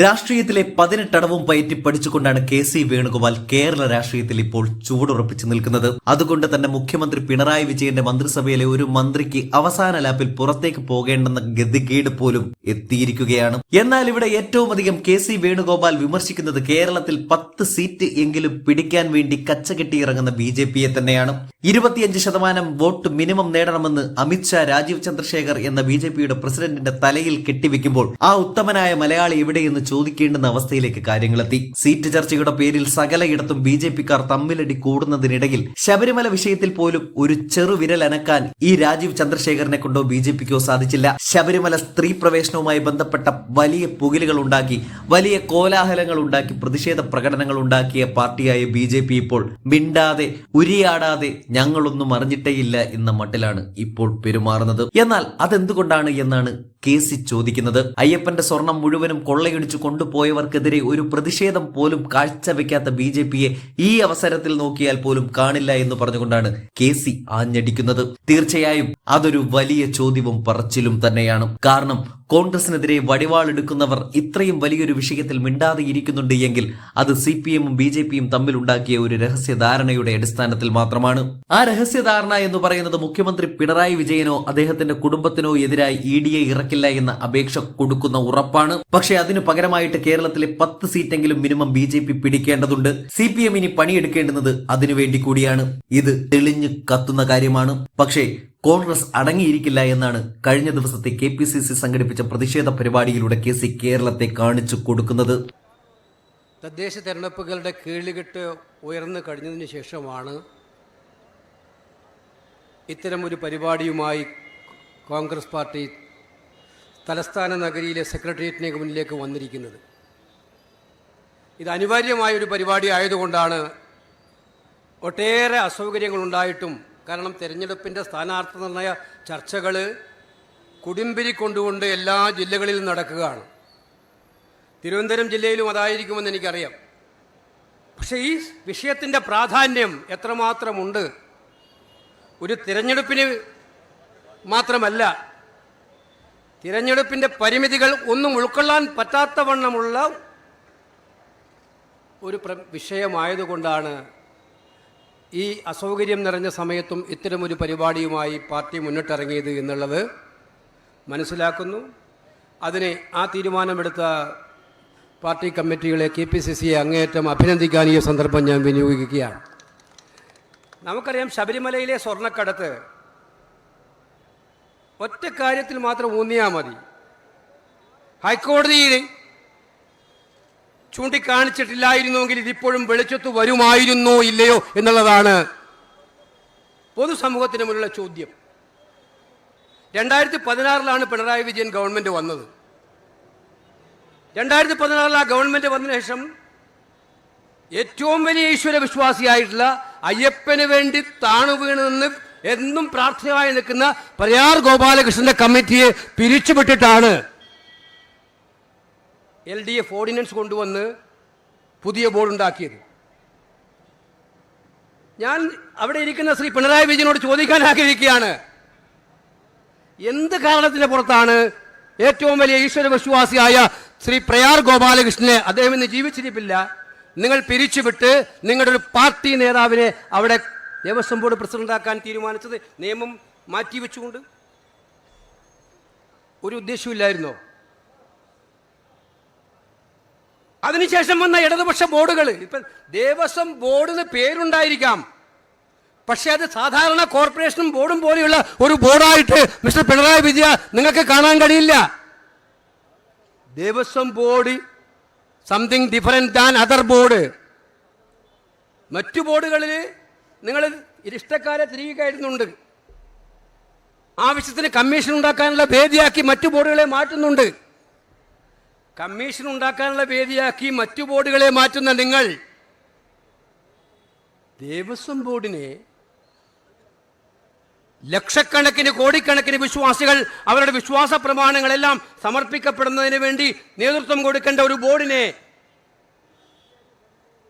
രാഷ്ട്രീയത്തിലെ പതിനെട്ടടവും പയറ്റി പഠിച്ചുകൊണ്ടാണ് കെ സി വേണുഗോപാൽ കേരള രാഷ്ട്രീയത്തിൽ ഇപ്പോൾ ചൂടുറപ്പിച്ചു നിൽക്കുന്നത്. അതുകൊണ്ട് തന്നെ മുഖ്യമന്ത്രി പിണറായി വിജയന്റെ മന്ത്രിസഭയിലെ ഒരു മന്ത്രിക്ക് അവസാന ലാപ്പിൽ പുറത്തേക്ക് പോകേണ്ടെന്ന ഗതികേട് പോലും എത്തിയിരിക്കുകയാണ്. എന്നാൽ ഇവിടെ ഏറ്റവും അധികം കെ സി വേണുഗോപാൽ വിമർശിക്കുന്നത് കേരളത്തിൽ പത്ത് സീറ്റ് എങ്കിലും പിടിക്കാൻ വേണ്ടി കച്ചകെട്ടിയിറങ്ങുന്ന ബി ജെ പിയെ തന്നെയാണ്. ഇരുപത്തിയഞ്ച് ശതമാനം വോട്ട് മിനിമം നേടണമെന്ന് അമിത്ഷാ രാജീവ് ചന്ദ്രശേഖർ എന്ന ബി ജെ പിയുടെ പ്രസിഡന്റിന്റെ തലയിൽ കെട്ടിവെക്കുമ്പോൾ ആ ഉത്തമനായ മലയാളി എവിടെയെന്ന് ചോദിക്കേണ്ടുന്ന അവസ്ഥയിലേക്ക് കാര്യങ്ങളെത്തി. സീറ്റ് ചർച്ചയുടെ പേരിൽ സകലയിടത്തും ബി ജെ പിക്കാർ തമ്മിലടി കൂടുന്നതിനിടയിൽ ശബരിമല വിഷയത്തിൽ പോലും ഒരു ചെറുവിരൽ അനക്കാൻ ഈ രാജീവ് ചന്ദ്രശേഖരനെ കൊണ്ടോ ബി ജെ പിക്കോ സാധിച്ചില്ല. ശബരിമല സ്ത്രീ പ്രവേശനവുമായി ബന്ധപ്പെട്ട വലിയ പുകിലുകൾ ഉണ്ടാക്കി വലിയ കോലാഹലങ്ങൾ ഉണ്ടാക്കി പ്രതിഷേധ പ്രകടനങ്ങൾ ഉണ്ടാക്കിയ പാർട്ടിയായ ബി ജെ പി ഇപ്പോൾ മിണ്ടാതെ ഉരിയാടാതെ ഞങ്ങളൊന്നും അറിഞ്ഞിട്ടേയില്ല എന്ന മട്ടിലാണ് ഇപ്പോൾ പെരുമാറുന്നത്. എന്നാൽ അതെന്തുകൊണ്ടാണ് എന്നാണ് കെ സി ചോദിക്കുന്നത്. അയ്യപ്പന്റെ സ്വർണം മുഴുവനും കൊള്ളയടിച്ചു കൊണ്ടുപോയവർക്കെതിരെ ഒരു പ്രതിഷേധം പോലും കാഴ്ചവെക്കാത്ത ബി ജെ പിയെ ഈ അവസരത്തിൽ നോക്കിയാൽ പോലും കാണില്ല എന്ന് പറഞ്ഞുകൊണ്ടാണ് കെ സി ആഞ്ഞടിക്കുന്നത്. തീർച്ചയായും അതൊരു വലിയ ചോദ്യവും പറച്ചിലും തന്നെയാണ്. കാരണം കോൺഗ്രസിനെതിരെ വടിവാളെടുക്കുന്നവർ ഇത്രയും വലിയൊരു വിഷയത്തിൽ മിണ്ടാതെ ഇരിക്കുന്നുണ്ട് എങ്കിൽ അത് സി പി എമ്മും ബി ജെ പിയും തമ്മിലുണ്ടാക്കിയ ഒരു രഹസ്യധാരണയുടെ അടിസ്ഥാനത്തിൽ മാത്രമാണ്. ആ രഹസ്യധാരണ എന്ന് പറയുന്നത് മുഖ്യമന്ത്രി പിണറായി വിജയനോ അദ്ദേഹത്തിന്റെ കുടുംബത്തിനോ എതിരായി ഇ ഡി എ ഇറക്കില്ല എന്ന അപേക്ഷ കൊടുക്കുന്ന ഉറപ്പാണ്. പക്ഷെ അതിനു പകരമായിട്ട് കേരളത്തിലെ പത്ത് സീറ്റെങ്കിലും മിനിമം ബി ജെ പി പിടിക്കേണ്ടതുണ്ട്. സി പി എം ഇനി പണിയെടുക്കേണ്ടുന്നത് അതിനുവേണ്ടി കൂടിയാണ്. ഇത് തെളിഞ്ഞു കത്തുന്ന കാര്യമാണ്. പക്ഷേ കോൺഗ്രസ് അടങ്ങിയിരിക്കില്ല എന്നാണ് കഴിഞ്ഞ ദിവസത്തെ കെ പി സി സി സംഘടിപ്പിച്ച പ്രതിഷേധ പരിപാടിയിലൂടെ കെ സി കേരളത്തെ കാണിച്ചു കൊടുക്കുന്നത്. തദ്ദേശ തെരഞ്ഞെടുപ്പുകളുടെ കീഴുകെട്ട് ഉയർന്നു കഴിഞ്ഞതിന് ശേഷമാണ് ഇത്തരം ഒരു പരിപാടിയുമായി കോൺഗ്രസ് പാർട്ടി തലസ്ഥാന നഗരിയിലെ സെക്രട്ടേറിയറ്റിന് മുന്നിലേക്ക് വന്നിരിക്കുന്നത്. ഇത് അനിവാര്യമായ ഒരു പരിപാടി ആയതുകൊണ്ടാണ് ഒട്ടേറെ അസൗകര്യങ്ങളുണ്ടായിട്ടും കാരണം തിരഞ്ഞെടുപ്പിന്റെ സ്ഥാനാർത്ഥി നിർണയ ചർച്ചകൾ കുടിമ്പിരി കൊണ്ടുകൊണ്ട് എല്ലാ ജില്ലകളിലും നടക്കുകയാണ്. തിരുവനന്തപുരം ജില്ലയിലും അതായിരിക്കുമെന്ന് എനിക്കറിയാം. പക്ഷേ ഈ വിഷയത്തിന്റെ പ്രാധാന്യം എത്രമാത്രമുണ്ട്? ഒരു തിരഞ്ഞെടുപ്പിന് മാത്രമല്ല തിരഞ്ഞെടുപ്പിന്റെ പരിമിതികൾ ഒന്നും ഉൾക്കൊള്ളാൻ പറ്റാത്ത വണ്ണമുള്ള ഒരു വിഷയമായതുകൊണ്ടാണ് ഈ അസൗകര്യം നിറഞ്ഞ സമയത്തും ഇത്തരമൊരു പരിപാടിയുമായി പാർട്ടി മുന്നിട്ടിറങ്ങിയത് എന്നുള്ളത് മനസ്സിലാക്കുന്നു. അതിനെ ആ തീരുമാനമെടുത്ത പാർട്ടി കമ്മിറ്റികളെ കെ പി സി സിയെ അങ്ങേയറ്റം അഭിനന്ദിക്കാൻ ഈ സന്ദർഭം ഞാൻ വിനിയോഗിക്കുകയാണ്. നമുക്കറിയാം ശബരിമലയിലെ സ്വർണക്കടത്ത് ഒറ്റ കാര്യത്തിൽ മാത്രം ഊന്നിയാൽ മതി. ഹൈക്കോടതിയിൽ ചൂണ്ടിക്കാണിച്ചിട്ടില്ലായിരുന്നുവെങ്കിൽ ഇതിപ്പോഴും വെളിച്ചത്ത് വരുമായിരുന്നോ ഇല്ലയോ എന്നുള്ളതാണ് പൊതുസമൂഹത്തിന് മുന്നിലുള്ള ചോദ്യം. രണ്ടായിരത്തി പതിനാറിലാണ് പിണറായി വിജയൻ ഗവൺമെന്റ് വന്നത്. രണ്ടായിരത്തി പതിനാറിൽ ആ ഗവൺമെന്റ് വന്നതിന് ശേഷം ഏറ്റവും വലിയ ഈശ്വര വിശ്വാസിയായിട്ടുള്ള അയ്യപ്പന് വേണ്ടി താണു വീണെന്ന് എന്നും പ്രാർത്ഥനയായി നിൽക്കുന്ന പ്രയാർ ഗോപാലകൃഷ്ണന്റെ കമ്മിറ്റിയെ പിരിച്ചുവിട്ടിട്ടാണ് എൽ ഡി എഫ് ഓർഡിനൻസ് കൊണ്ടുവന്ന് പുതിയ ബോർഡ് ഉണ്ടാക്കിയത് ഞാൻ അവിടെ ഇരിക്കുന്ന ശ്രീ പിണറായി വിജയനോട് ചോദിക്കാൻ ആഗ്രഹിക്കുകയാണ്. എന്ത് കാരണത്തിന്റെ പുറത്താണ് ഏറ്റവും വലിയ ഈശ്വര വിശ്വാസിയായ ശ്രീ പ്രയാർ ഗോപാലകൃഷ്ണനെ അദ്ദേഹം ഇന്ന് ജീവിച്ചിരിപ്പില്ല. നിങ്ങൾ പിരിച്ചുവിട്ട് നിങ്ങളുടെ ഒരു പാർട്ടി നേതാവിനെ അവിടെ ദേവസ്വം ബോർഡ് പ്രസിഡന്റാക്കാൻ തീരുമാനിച്ചത് നിയമം മാറ്റിവെച്ചുകൊണ്ട്? ഒരു ഉദ്ദേശമില്ലായിരുന്നോ അതിനുശേഷം വന്ന ഇടതുപക്ഷ ബോർഡുകൾ ഇപ്പം ദേവസ്വം ബോർഡിന് പേരുണ്ടായിരിക്കാം. പക്ഷേ അത് സാധാരണ കോർപ്പറേഷനും ബോർഡും പോലെയുള്ള ഒരു ബോർഡായിട്ട് മിസ്റ്റർ പിണറായി വിജയ നിങ്ങൾക്ക് കാണാൻ കഴിയില്ല. Devaswom board something different than other board മറ്റു ബോർഡുകളിൽ നിങ്ങൾ ഇരിഷ്ടക്കാരെ തിരികെ ആവശ്യത്തിന് കമ്മീഷൻ ഉണ്ടാക്കാനുള്ള വേദിയാക്കി മറ്റു ബോർഡുകളെ മാറ്റുന്നുണ്ട്. കമ്മീഷൻ ഉണ്ടാക്കാനുള്ള വേദിയാക്കി മറ്റു ബോർഡുകളെ മാറ്റുന്ന നിങ്ങൾ. ദേവസ്വം ബോർഡിനെ ലക്ഷക്കണക്കിന് കോടിക്കണക്കിന് വിശ്വാസികൾ അവരുടെ വിശ്വാസ പ്രമാണങ്ങളെല്ലാം സമർപ്പിക്കപ്പെടുന്നതിന് വേണ്ടി നേതൃത്വം കൊടുക്കേണ്ട ഒരു ബോർഡിനെ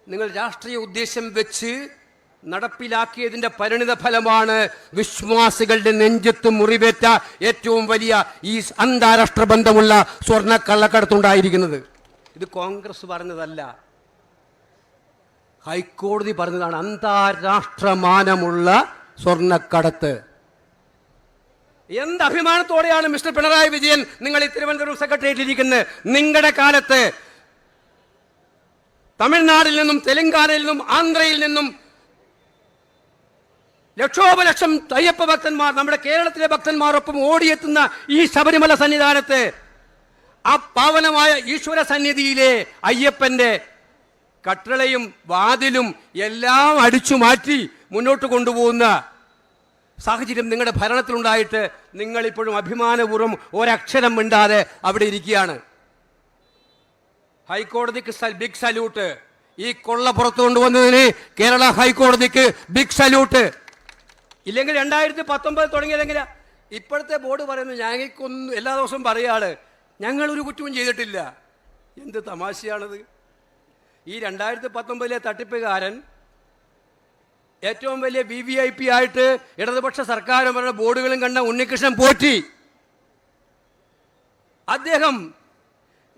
നിങ്ങൾ രാഷ്ട്രീയ ഉദ്ദേശം വെച്ച് നടപ്പിലാക്കിയതിന്റെ പരിണിത ഫലമാണ് വിശ്വാസികളുടെ നെഞ്ചത്ത് മുറിവേറ്റ ഏറ്റവും വലിയ ഈ അന്താരാഷ്ട്ര ബന്ധമുള്ള സ്വർണ കള്ളക്കടത്തുണ്ടായിരിക്കുന്നത്. ഇത് കോൺഗ്രസ് പറഞ്ഞതല്ല. ഹൈക്കോടതി പറഞ്ഞതാണ് അന്താരാഷ്ട്ര മാനമുള്ള സ്വർണക്കടത്ത്. എന്ത് അഭിമാനത്തോടെയാണ് മിസ്റ്റർ പിണറായി വിജയൻ നിങ്ങൾ ഈ തിരുവനന്തപുരം സെക്രട്ടേറിയറ്റിൽ ഇരിക്കുന്നത്? നിങ്ങളുടെ കാലത്ത് തമിഴ്നാടിൽ നിന്നും തെലങ്കാനയിൽ നിന്നും ആന്ധ്രയിൽ നിന്നും ലക്ഷോപലക്ഷം അയ്യപ്പ ഭക്തന്മാർ നമ്മുടെ കേരളത്തിലെ ഭക്തന്മാരൊപ്പം ഓടിയെത്തുന്ന ഈ ശബരിമല സന്നിധാനത്ത് ആ പാവനമായ ഈശ്വര സന്നിധിയിലെ അയ്യപ്പന്റെ കട്ടളയും വാതിലും എല്ലാം അടിച്ചു മാറ്റി മുന്നോട്ട് കൊണ്ടുപോകുന്ന സാഹചര്യം നിങ്ങളുടെ ഭരണത്തിലുണ്ടായിട്ട് നിങ്ങൾ ഇപ്പോഴും അഭിമാനപൂർവം ഒരക്ഷരം മിണ്ടാതെ അവിടെ ഇരിക്കുകയാണ്. ഹൈക്കോടതിക്ക് ബിഗ് സല്യൂട്ട്. ഈ കൊള്ള പുറത്തു കൊണ്ടുവന്നതിന് കേരള ഹൈക്കോടതിക്ക് ബിഗ് സല്യൂട്ട്. ഇല്ലെങ്കിൽ രണ്ടായിരത്തി പത്തൊമ്പത് തുടങ്ങിയതെങ്കിലാ ഇപ്പോഴത്തെ ബോർഡ് പറയുന്നു ഞങ്ങൾക്കൊന്നും എല്ലാ ദിവസവും പറയാണ് ഞങ്ങളൊരു കുറ്റവും ചെയ്തിട്ടില്ല. എന്ത് തമാശയാണത്? ഈ രണ്ടായിരത്തി പത്തൊമ്പതിലെ തട്ടിപ്പുകാരൻ ഏറ്റവും വലിയ വി വി ഐ പി ആയിട്ട് ഇടതുപക്ഷ സർക്കാരും അവരുടെ ബോർഡുകളും കണ്ട ഉണ്ണികൃഷ്ണൻ പോറ്റി. അദ്ദേഹം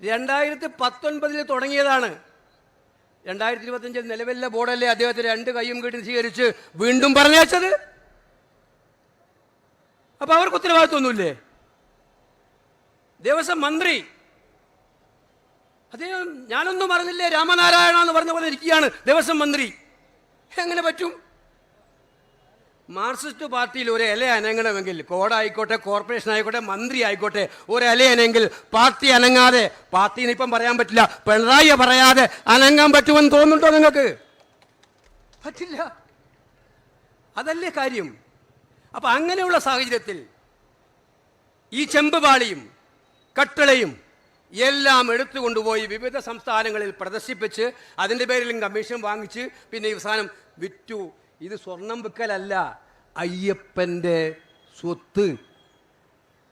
രണ്ടായിരത്തി പത്തൊൻപതിൽ തുടങ്ങിയതാണ്. രണ്ടായിരത്തി ഇരുപത്തഞ്ചിൽ നിലവിലെ ബോർഡല്ലേ അദ്ദേഹത്തെ രണ്ട് കൈയും കെട്ടി സ്വീകരിച്ച് വീണ്ടും പറഞ്ഞയച്ചത്? അപ്പൊ അവർക്ക് ഉത്തരവാദിത്വമൊന്നുമില്ലേ? ദേവസ്വം മന്ത്രി. അദ്ദേഹം ഞാനൊന്നും പറഞ്ഞില്ലേ രാമനാരായണ എന്ന് പറഞ്ഞ പോലെ ഇരിക്കുകയാണ് ദേവസ്വം മന്ത്രി. എങ്ങനെ പറ്റും? മാർക്സിസ്റ്റ് പാർട്ടിയിൽ ഒരു ഇല അനങ്ങണമെങ്കിൽ കോടായിക്കോട്ടെ കോർപ്പറേഷൻ ആയിക്കോട്ടെ മന്ത്രി ആയിക്കോട്ടെ ഒരു ഇല അനങ്ങെങ്കിൽ പാർട്ടി അനങ്ങാതെ പാർട്ടിന്ന് ഇപ്പം പറയാൻ പറ്റില്ല പിണറായി പറയാതെ അനങ്ങാൻ പറ്റുമെന്ന് തോന്നുന്നുണ്ടോ നിങ്ങൾക്ക്? പറ്റില്ല. അതല്ലേ കാര്യം. അപ്പൊ അങ്ങനെയുള്ള സാഹചര്യത്തിൽ ഈ ചെമ്പുപാളിയും കട്ടളയും എല്ലാം എടുത്തുകൊണ്ടുപോയി വിവിധ സംസ്ഥാനങ്ങളിൽ പ്രദർശിപ്പിച്ച് അതിന്റെ പേരിലും കമ്മീഷൻ വാങ്ങിച്ച് പിന്നെ ഈ സാധനം വിറ്റു. ഇത് സ്വർണം വിൽക്കലല്ല അയ്യപ്പന്റെ സ്വത്ത്.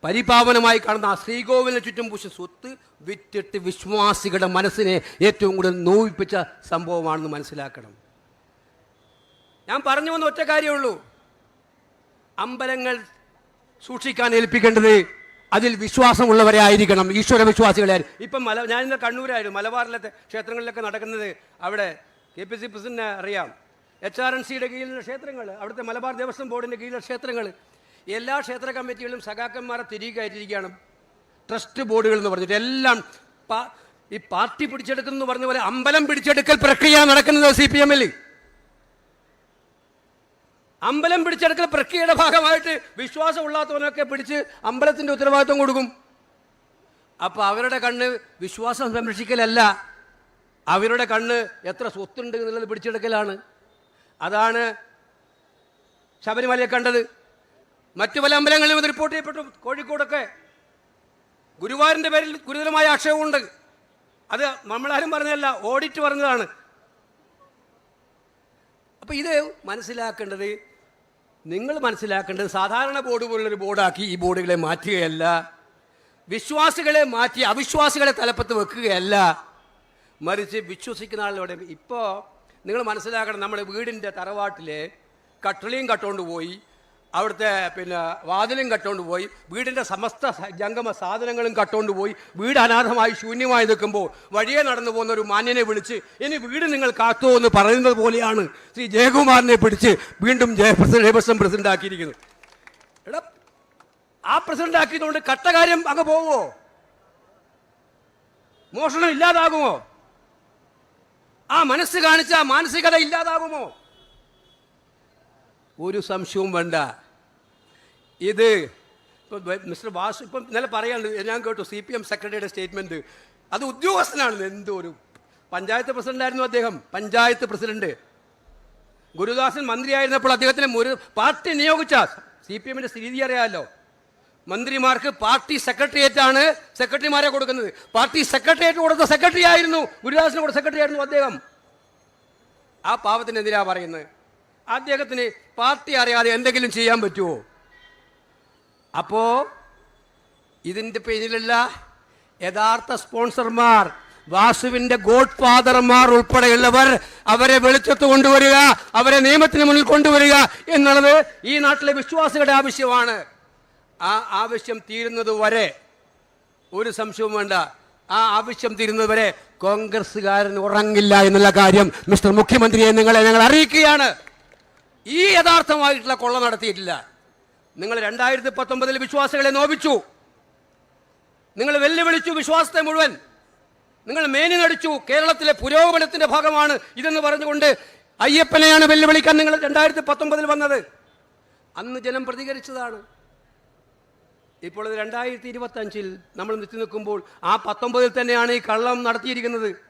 പരിപാവനമായി കാണുന്ന ആ ശ്രീകോവിലിന് ചുറ്റും പൂശ സ്വത്ത് വിറ്റിട്ട് വിശ്വാസികളുടെ മനസ്സിനെ ഏറ്റവും കൂടുതൽ നോവിപ്പിച്ച സംഭവമാണെന്ന് മനസ്സിലാക്കണം. ഞാൻ പറഞ്ഞു വന്ന ഒറ്റ കാര്യമുള്ളൂ അമ്പലങ്ങൾ സൂക്ഷിക്കാൻ ഏൽപ്പിക്കേണ്ടത് അതിൽ വിശ്വാസമുള്ളവരെ ആയിരിക്കണം. ഈശ്വര വിശ്വാസികളെ ഇപ്പം മല ഞാൻ ഇന്ന് കണ്ണൂരായിരുന്നു മലബാറിലത്തെ ക്ഷേത്രങ്ങളിലൊക്കെ നടക്കുന്നത് അവിടെ കെ പി സി പ്രസിഡന്റിനെ അറിയാം. എച്ച് ആർ എൻ സിയുടെ കീഴിലുള്ള ക്ഷേത്രങ്ങൾ അവിടുത്തെ മലബാർ ദേവസ്വം ബോർഡിന്റെ കീഴിലുള്ള ക്ഷേത്രങ്ങൾ എല്ലാ ക്ഷേത്ര കമ്മിറ്റികളും സഖാക്കന്മാരെ തിരികെ കയറ്റിയിരിക്കുകയാണ് ട്രസ്റ്റ് ബോർഡുകൾ എന്ന് പറഞ്ഞിട്ട് എല്ലാം ഈ പാർട്ടി പിടിച്ചെടുക്കുന്നു പറഞ്ഞ പോലെ അമ്പലം പിടിച്ചെടുക്കൽ പ്രക്രിയ നടക്കുന്നത് സി പി എമ്മിൽ അമ്പലം പിടിച്ചെടുക്കൽ പ്രക്രിയയുടെ ഭാഗമായിട്ട് വിശ്വാസമുള്ളാത്തവനൊക്കെ പിടിച്ച് അമ്പലത്തിന്റെ ഉത്തരവാദിത്വം കൊടുക്കും. അപ്പോൾ അവരുടെ കണ്ണ് വിശ്വാസം സംരക്ഷിക്കലല്ല. അവരുടെ കണ്ണ് എത്ര സ്വത്തുണ്ട് എന്നുള്ളത് പിടിച്ചെടുക്കലാണ്. അതാണ് ശബരിമലയെ കണ്ടത്. മറ്റു പല അമ്പലങ്ങളിലും റിപ്പോർട്ട് ചെയ്യപ്പെട്ടു. കോഴിക്കോടൊക്കെ ഗുരുവായൂരിന്റെ പേരിൽ ഗുരുതരമായ ആക്ഷേപമുണ്ട്. അത് നമ്മളാരും പറഞ്ഞതല്ല ഓഡിറ്റ് പറഞ്ഞതാണ്. അപ്പോൾ ഇത് മനസ്സിലാക്കേണ്ടത് നിങ്ങൾ മനസ്സിലാക്കേണ്ടത് സാധാരണ ബോർഡ് പോലുള്ളൊരു ബോർഡാക്കി ഈ ബോർഡുകളെ മാറ്റുകയല്ല. വിശ്വാസികളെ മാറ്റി അവിശ്വാസികളെ തലപ്പത്ത് വെക്കുകയല്ല. മറിച്ച് വിശ്വസിക്കുന്ന ആളിലൂടെ ഇപ്പോൾ നിങ്ങൾ മനസ്സിലാക്കണം നമ്മുടെ വീടിന്റെ തറവാട്ടിലെ കട്ടളിയും കട്ടുകൊണ്ട് പോയി. അവിടുത്തെ പിന്നെ വാതിലും കട്ടുകൊണ്ട് പോയി. വീടിന്റെ സമസ്ത ജംഗമ സാധനങ്ങളും കട്ടുകൊണ്ട് പോയി. വീട് അനാഥമായി ശൂന്യമായി നിൽക്കുമ്പോൾ വഴിയെ നടന്നു പോകുന്ന ഒരു മാന്യനെ വിളിച്ച് ഇനി വീട് നിങ്ങൾ കാത്തു എന്ന് പറയുന്നത് പോലെയാണ് ശ്രീ ജയകുമാറിനെ പിടിച്ച് വീണ്ടും ജയപ്രസിഡന്റ് പ്രസിഡന്റ് ആക്കിയിരിക്കുന്നത് എടാ ആ പ്രസിഡന്റ് ആക്കിയതുകൊണ്ട് കട്ടകാര്യം അങ്ങ് പോവോ? മോഷണം ഇല്ലാതാകുമോ? ആ മനസ്സ് കാണിച്ച മാനസികത ഇല്ലാതാകുമോ? ഒരു സംശയവും വേണ്ട. ഇത് ഇപ്പോൾ മിസ്റ്റർ വാസു ഇപ്പം ഇന്നലെ പറയാനുണ്ട് ഞാൻ കേട്ടു സി പി എം സെക്രട്ടറിയുടെ സ്റ്റേറ്റ്മെന്റ് അത് ഉദ്യോഗസ്ഥനാണ് എന്തോ ഒരു പഞ്ചായത്ത് പ്രസിഡന്റായിരുന്നു അദ്ദേഹം പഞ്ചായത്ത് പ്രസിഡന്റ് ഗുരുദാസൻ മന്ത്രിയായിരുന്നപ്പോൾ അദ്ദേഹത്തിന് ഒരു പാർട്ടി നിയോഗിച്ച സി പി എമ്മിന്റെ സ്ഥിതി അറിയാമല്ലോ മന്ത്രിമാർക്ക് പാർട്ടി സെക്രട്ടേറിയറ്റ് ആണ് സെക്രട്ടറിമാരെ കൊടുക്കുന്നത്. പാർട്ടി സെക്രട്ടേറിയറ്റ് കൊടുത്ത സെക്രട്ടറി ആയിരുന്നു ഗുരുദാസിന് കൊടുത്ത സെക്രട്ടറി ആയിരുന്നു അദ്ദേഹം. ആ പാവത്തിനെതിരാ പറയുന്നത്. അദ്ദേഹത്തിന് പാർട്ടി അറിയാതെ എന്തെങ്കിലും ചെയ്യാൻ പറ്റുമോ അപ്പോ ഇതിന്റെ പേരിലല്ല യഥാർത്ഥ സ്പോൺസർമാർ വാസുവിന്റെ ഗോഡ് ഫാദർമാർ ഉൾപ്പെടെയുള്ളവർ അവരെ വെളിച്ചത്ത് കൊണ്ടുവരിക അവരെ നിയമത്തിന് മുന്നിൽ കൊണ്ടുവരിക എന്നുള്ളത് ഈ നാട്ടിലെ വിശ്വാസികളുടെ ആവശ്യമാണ്. ആ ആവശ്യം തീരുന്നത് വരെ ഒരു സംശയവും വേണ്ട ആ ആവശ്യം തീരുന്നതുവരെ കോൺഗ്രസ്സുകാരൻ ഉറങ്ങില്ല എന്നുള്ള കാര്യം മിസ്റ്റർ മുഖ്യമന്ത്രിയെ നിങ്ങളെ ഞങ്ങൾ അറിയിക്കുകയാണ്. ഈ യഥാർത്ഥമായിട്ടുള്ള കൊള്ള നടത്തിയിട്ടില്ല. നിങ്ങൾ രണ്ടായിരത്തി പത്തൊമ്പതിൽ വിശ്വാസികളെ നോപിച്ചു നിങ്ങൾ വെല്ലുവിളിച്ചു വിശ്വാസത്തെ മുഴുവൻ. നിങ്ങൾ മേനി നടിച്ചു. കേരളത്തിലെ പുരോഗമനത്തിന്റെ ഭാഗമാണ് ഇതെന്ന് പറഞ്ഞുകൊണ്ട് അയ്യപ്പനെയാണ് വെല്ലുവിളിക്കാൻ നിങ്ങൾ രണ്ടായിരത്തി പത്തൊമ്പതിൽ വന്നത്. അന്ന് ജനം പ്രതികരിച്ചതാണ്. ഇപ്പോൾ രണ്ടായിരത്തി ഇരുപത്തി അഞ്ചിൽ നമ്മൾ നിത്തി നിൽക്കുമ്പോൾ ആ പത്തൊമ്പതിൽ തന്നെയാണ് ഈ കള്ളം നടത്തിയിരിക്കുന്നത്.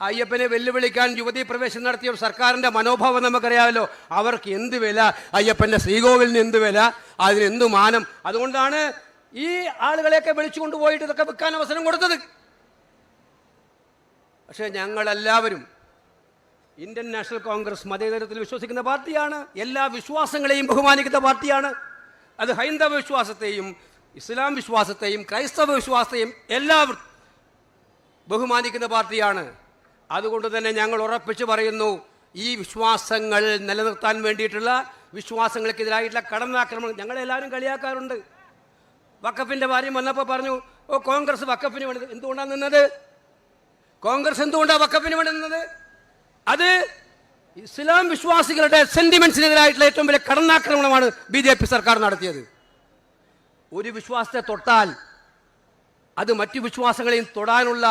അയ്യപ്പനെ വെല്ലുവിളിക്കാൻ യുവതി പ്രവേശനം നടത്തിയ സർക്കാരിന്റെ മനോഭാവം നമുക്കറിയാമല്ലോ. അവർക്ക് എന്ത് വില? അയ്യപ്പന്റെ ശ്രീകോവിലിന് എന്ത് വില? അതിന് എന്ത് മാനം? അതുകൊണ്ടാണ് ഈ ആളുകളെയൊക്കെ വിളിച്ചു കൊണ്ടുപോയിട്ട് ഇതൊക്കെ വിൽക്കാൻ അവസരം കൊടുത്തത്. പക്ഷേ ഞങ്ങളെല്ലാവരും ഇന്ത്യൻ നാഷണൽ കോൺഗ്രസ് മതേതരത്തിൽ വിശ്വസിക്കുന്ന പാർട്ടിയാണ്. എല്ലാ വിശ്വാസങ്ങളെയും ബഹുമാനിക്കുന്ന പാർട്ടിയാണ്. അത് ഹൈന്ദവ വിശ്വാസത്തെയും ഇസ്ലാം വിശ്വാസത്തെയും ക്രൈസ്തവ വിശ്വാസത്തെയും എല്ലാവരും ബഹുമാനിക്കുന്ന പാർട്ടിയാണ്. അതുകൊണ്ട് തന്നെ ഞങ്ങൾ ഉറപ്പിച്ചു പറയുന്നു ഈ വിശ്വാസങ്ങൾ നിലനിർത്താൻ വേണ്ടിയിട്ടുള്ള വിശ്വാസങ്ങൾക്കെതിരായിട്ടുള്ള കടന്നാക്രമണം ഞങ്ങളെല്ലാവരും കളിയാക്കാറുണ്ട്. വക്കഫിന്റെ കാര്യം വന്നപ്പോൾ പറഞ്ഞു ഓ കോൺഗ്രസ് വക്കഫിന് വേണ്ടത് എന്തുകൊണ്ടാണ് നിന്നത്? കോൺഗ്രസ് എന്തുകൊണ്ടാണ് വക്കഫിന് വേണ്ടി നിന്നത്? അത് ഇസ്ലാം വിശ്വാസികളുടെ സെന്റിമെന്റ്സിനെതിരായിട്ടുള്ള ഏറ്റവും വലിയ കടന്നാക്രമണമാണ് ബി ജെ പി സർക്കാർ നടത്തിയത്. ഒരു വിശ്വാസത്തെ തൊട്ടാൽ അത് മറ്റു വിശ്വാസങ്ങളെയും തൊടാനുള്ള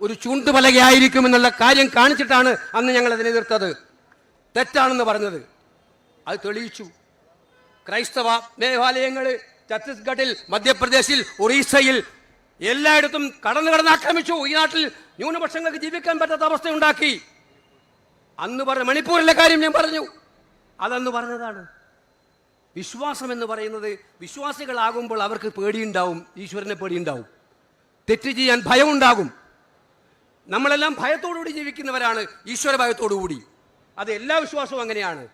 ഒരു ചൂണ്ടുപലകയായിരിക്കും എന്നുള്ള കാര്യം കാണിച്ചിട്ടാണ് അന്ന് ഞങ്ങൾ അതിനെ എതിർത്തത്. തെറ്റാണെന്ന് പറഞ്ഞത്. അത് തെളിയിച്ചു. ക്രൈസ്തവ ദേവാലയങ്ങൾ ഛത്തീസ്ഗഡിൽ മധ്യപ്രദേശിൽ ഒറീസയിൽ എല്ലായിടത്തും കടന്നു കടന്ന് ആക്രമിച്ചു. ഈ നാട്ടിൽ ന്യൂനപക്ഷങ്ങൾക്ക് ജീവിക്കാൻ പറ്റാത്ത അവസ്ഥ ഉണ്ടാക്കി അന്ന് പറഞ്ഞ മണിപ്പൂരിലെ കാര്യം ഞാൻ പറഞ്ഞു. അതന്ന് പറഞ്ഞതാണ്. വിശ്വാസം എന്ന് പറയുന്നത് വിശ്വാസികളാകുമ്പോൾ അവർക്ക് പേടിയുണ്ടാവും ഈശ്വരനെ പേടിയുണ്ടാവും. തെറ്റ് ചെയ്യാൻ ഭയമുണ്ടാകും. നമ്മളെല്ലാം ഭയത്തോടുകൂടി ജീവിക്കുന്നവരാണ് ഈശ്വര ഭയത്തോടുകൂടി അത് എല്ലാ വിശ്വാസവും അങ്ങനെയാണ്.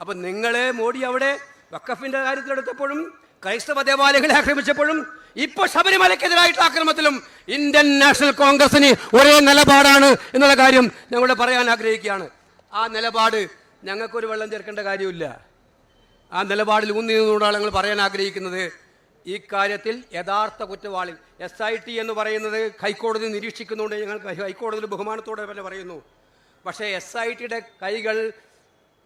അപ്പം നിങ്ങൾ മോഡി അവിടെ വക്കഫിന്റെ കാര്യത്തിലെടുത്തപ്പോഴും ക്രൈസ്തവ ദേവാലയങ്ങളെ ആക്രമിച്ചപ്പോഴും ഇപ്പൊ ശബരിമലയ്ക്കെതിരായിട്ടുള്ള ആക്രമത്തിലും ഇന്ത്യൻ നാഷണൽ കോൺഗ്രസിന് ഒരേ നിലപാടാണ് എന്നുള്ള കാര്യം ഞങ്ങൾ പറയാൻ ആഗ്രഹിക്കുകയാണ്. ആ നിലപാട് ഞങ്ങൾക്കൊരു വെള്ളം ചേർക്കേണ്ട കാര്യമില്ല. ആ നിലപാടിൽ ഊന്നി നിന്നുകൊണ്ടാണ് ഞങ്ങൾ പറയാൻ ആഗ്രഹിക്കുന്നത്. ഈ കാര്യത്തിൽ യഥാർത്ഥ കുറ്റവാളി എസ് ഐ ടി എന്ന് പറയുന്നത് ഹൈക്കോടതി നിരീക്ഷിക്കുന്നുണ്ട്. ഞങ്ങൾ ഹൈക്കോടതിയിൽ ബഹുമാനത്തോടെ തന്നെ പറയുന്നു. പക്ഷേ എസ് ഐ ടിയുടെ കൈകൾ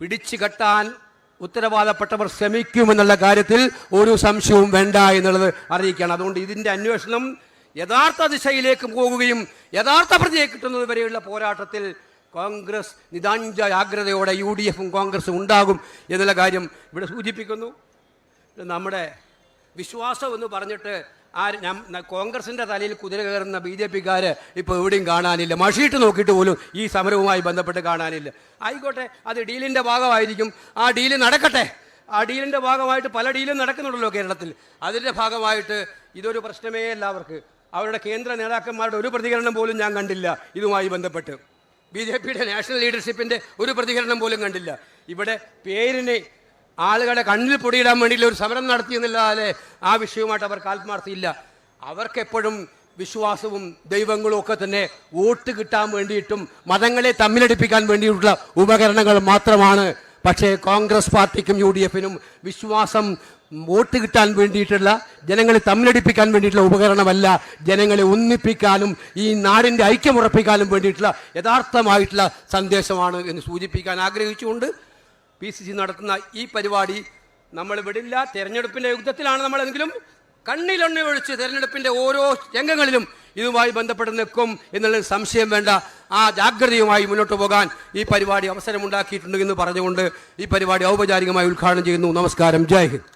പിടിച്ചു കെട്ടാൻ ഉത്തരവാദപ്പെട്ടവർ ശ്രമിക്കുമെന്നുള്ള കാര്യത്തിൽ ഒരു സംശയവും വേണ്ട എന്നുള്ളത് അറിയിക്കുകയാണ്. അതുകൊണ്ട് ഇതിന്റെ അന്വേഷണം യഥാർത്ഥ ദിശയിലേക്ക് പോകുകയും യഥാർത്ഥ പ്രതിയെ കിട്ടുന്നത് വരെയുള്ള പോരാട്ടത്തിൽ കോൺഗ്രസ് നിതാഞ്ച ജാഗ്രതയോടെ യു ഡി എഫും കോൺഗ്രസും ഉണ്ടാകും എന്നുള്ള കാര്യം ഇവിടെ സൂചിപ്പിക്കുന്നു. നമ്മുടെ വിശ്വാസം എന്ന് പറഞ്ഞിട്ട് ആ കോൺഗ്രസിന്റെ തലയിൽ കുതിര കയറുന്ന ബി ജെ പിക്കാർ ഇപ്പോൾ എവിടെയും കാണാനില്ല. മഷീട്ട് നോക്കിയിട്ട് പോലും ഈ സമരവുമായി ബന്ധപ്പെട്ട് കാണാനില്ല. ആയിക്കോട്ടെ അത് ഡീലിന്റെ ഭാഗമായിരിക്കും. ആ ഡീൽ നടക്കട്ടെ. ആ ഡീലിന്റെ ഭാഗമായിട്ട് പല ഡീലും നടക്കുന്നുണ്ടല്ലോ കേരളത്തിൽ. അതിന്റെ ഭാഗമായിട്ട് ഇതൊരു പ്രശ്നമേ അല്ല അവർക്ക്. അവരുടെ കേന്ദ്ര നേതാക്കന്മാരുടെ ഒരു പ്രതികരണം പോലും ഞാൻ കണ്ടില്ല ഇതുമായി ബന്ധപ്പെട്ട്. ബി ജെ പിയുടെ നാഷണൽ ലീഡർഷിപ്പിന്റെ ഒരു പ്രതികരണം പോലും കണ്ടില്ല. ഇവിടെ പേരിന് ആളുകളെ കണ്ണിൽ പൊടിയിടാൻ വേണ്ടിയിട്ട് ഒരു സമരം നടത്തിയെന്നില്ലാതെ ആ വിഷയവുമായിട്ട് അവർക്ക് ആത്മാർത്ഥയില്ല അവർക്കെപ്പോഴും വിശ്വാസവും ദൈവങ്ങളും ഒക്കെ തന്നെ വോട്ട് കിട്ടാൻ വേണ്ടിയിട്ടും മതങ്ങളെ തമ്മിലടിപ്പിക്കാൻ വേണ്ടിയിട്ടുള്ള ഉപകരണങ്ങൾ മാത്രമാണ്. പക്ഷേ കോൺഗ്രസ് പാർട്ടിക്കും യു ഡി എഫിനും വിശ്വാസം വോട്ട് കിട്ടാൻ വേണ്ടിയിട്ടുള്ള ജനങ്ങളെ തമ്മിലടിപ്പിക്കാൻ വേണ്ടിയിട്ടുള്ള ഉപകരണമല്ല ജനങ്ങളെ ഒന്നിപ്പിക്കാനും ഈ നാടിന്റെ ഐക്യമുറപ്പിക്കാനും വേണ്ടിയിട്ടുള്ള യഥാർത്ഥമായിട്ടുള്ള സന്ദേശമാണ് എന്ന് സൂചിപ്പിക്കാൻ ആഗ്രഹിച്ചുകൊണ്ട് പി സി സി നടത്തുന്ന ഈ പരിപാടി നമ്മൾ വിടില്ല. തെരഞ്ഞെടുപ്പിന്റെ യുദ്ധത്തിലാണ് നമ്മളെങ്കിലും കണ്ണിലെണ്ണ ഒഴിച്ച് തെരഞ്ഞെടുപ്പിന്റെ ഓരോ രംഗങ്ങളിലും ഇതുമായി ബന്ധപ്പെട്ട് നിൽക്കും എന്നുള്ള സംശയം വേണ്ട. ആ ജാഗ്രതയുമായി മുന്നോട്ട് പോകാൻ ഈ പരിപാടി അവസരമുണ്ടാക്കിയിട്ടുണ്ട് എന്ന് പറഞ്ഞുകൊണ്ട് ഈ പരിപാടി ഔപചാരികമായി ഉദ്ഘാടനം ചെയ്യുന്നു. നമസ്കാരം. ജയ് ഹിന്ദ്.